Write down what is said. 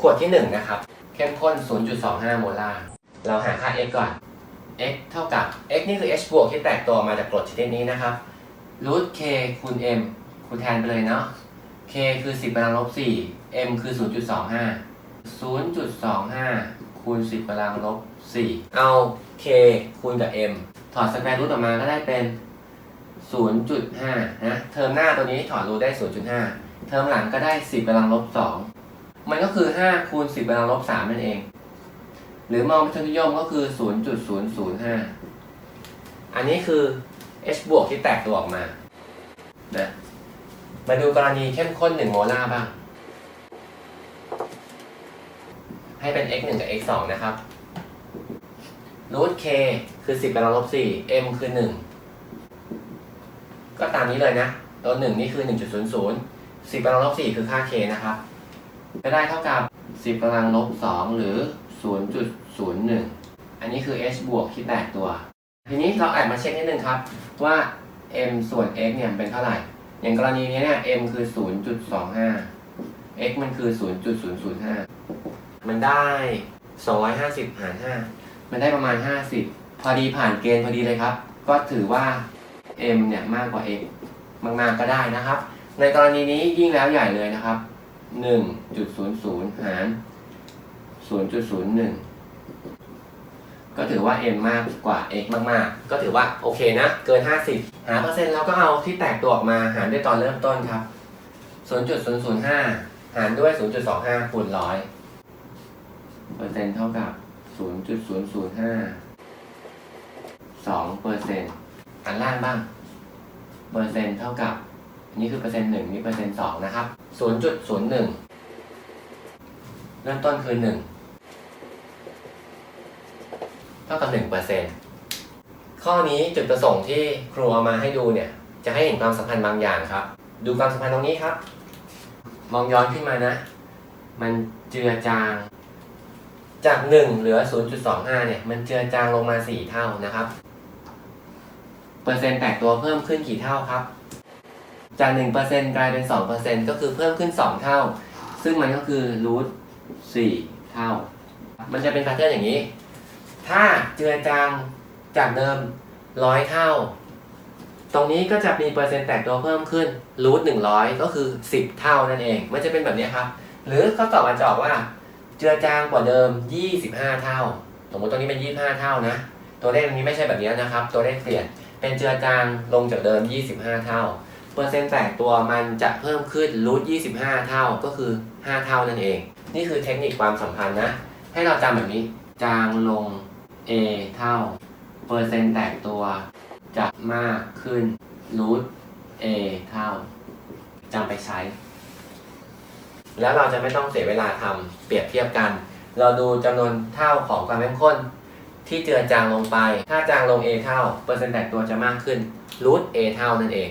ขวดที่ 1 นะครับ เข้มข้น 0.25 โมลาร์ เราหาค่า x ก่อน x เท่ากับ x นี่คือ h บวกที่แตกตัวมาจากกรดชนิดนี้นะครับรูท k คูณ m คูณแทนไปเลยเนาะ k คือ 10กำลังลบ 4 m คือ 0.25 0.25 คูณ 10กำลังลบ 4 เอา k คูณกับ m ถอดสแควร์รูทออกมาก็ได้เป็น 0.5 นะ เทอมหน้าตัวนี้ถอดรูทได้ 0.5 เทอมหลังก็ได้ 10กำลังลบ 2 มันก็คือ 5 คูณ 10กำลังลบ 3 นั่นเอง หรือมองเป็นทุนนิยมก็คือ 0.005 อันนี้คือ h บวกที่แตกตัวออกมา นะ มาดูกรณีเข้มข้น 1 โมลาร์บ้าง ให้เป็น x 1กับ x 2นะครับรูท k คือ 10กำลังลบ 4 m คือ 1 ก็ตามนี้เลยนะ ตัว 1 นี่คือ 1.00 10กำลังลบ 4 คือค่า k นะครับ จะได้เท่ากับ 10กำลังลบ2หรือ 0.01 อันนี้คือ h บวกที่แตกตัว ทีนี้เราแอบมาเช็คนิดนึงครับว่า m ส่วน x เนี่ยเป็นเท่าไหร่ อย่างกรณีนี้เนี่ย m คือ 0.25 x มันคือ 0.005 มันได้ 250 หาร 5 มันได้ประมาณ 50 พอดีผ่านเกณฑ์พอดีเลยครับ ก็ถือว่า m เนี่ยมากกว่า x มากๆก็ได้นะครับ ในกรณีนี้ยิ่งแล้วใหญ่เลยนะครับ 1.00หาร0.01ก็ถือว่า m มากกว่า x มากๆ ก็ถือว่าโอเคนะ เกิน 50 หาเปอร์เซ็นต์เราก็เอาที่แตกตัวออกมาหารด้วยตอนเริ่มต้นครับ 0.005 หารด้วย 0.25คูณร้อยเปอร์เซ็นต์เท่ากับ 0.005 2เปอร์เซ็นต์อันล่างบ้าง เปอร์เซ็นต์เท่ากับ นี่คือเปอร์เซ็นต์หนึ่งนี่เปอร์เซ็นต์สองนะครับ0.01เริ่มต้นคือ1เท่ากับ1เปอร์เซ็นต์ข้อนี้จุดประสงค์ที่ครูเอามาให้ดูเนี่ย จะให้เห็นความสัมพันธ์บางอย่างครับ ดูความสัมพันธ์ตรงนี้ครับ มองย้อนขึ้นมานะ มันเจือจาง จาก1เหลือ0.25เนี่ย มันเจือจางลงมา4เท่านะครับ เปอร์เซ็นต์แตกตัวเพิ่มขึ้นกี่เท่าครับ จาก1%กลายเป็น 2%ก็คือเพิ่มขึ้น 2 เท่า ซึ่งมันก็คือรูท4เท่า มันจะเป็นแพทเทิร์นอย่างนี้ ถ้าเจือจางจากเดิม 100 เท่า ตรงนี้ก็จะมีเปอร์เซ็นต์แตกตัวเพิ่มขึ้นรูท100 ก็คือ 10 เท่านั่นเอง มันจะเป็นแบบนี้ครับ หรือข้อตอบมันจะออกว่า เจือจางกว่าเดิม 25 เท่า สมมติตรงนี้เป็น 25 เท่านะ ตัวเลขตรงนี้ไม่ใช่แบบนี้นะครับ ตัวเลขเปลี่ยน เป็นเจือจางลงจากเดิม 25 เท่า เปอร์เซ็นต์แตกตัวมันจะเพิ่มขึ้นรูท25 เท่าก็คือ 5 เท่านั่นเอง นี่คือเทคนิคความสัมพันธ์นะ ให้เราจำแบบนี้ จางลง A เท่า เปอร์เซ็นต์แตกตัว จะมากขึ้นรูท A เท่าจำไปใช้ แล้วเราจะไม่ต้องเสียเวลาทำเปรียบเทียบกัน เราดูจำนวนเท่าของความเข้มข้นที่เจือจางลงไป ถ้าจางลง A เท่า เปอร์เซ็นต์แตกตัวจะมากขึ้นรูท A เท่านั่นเอง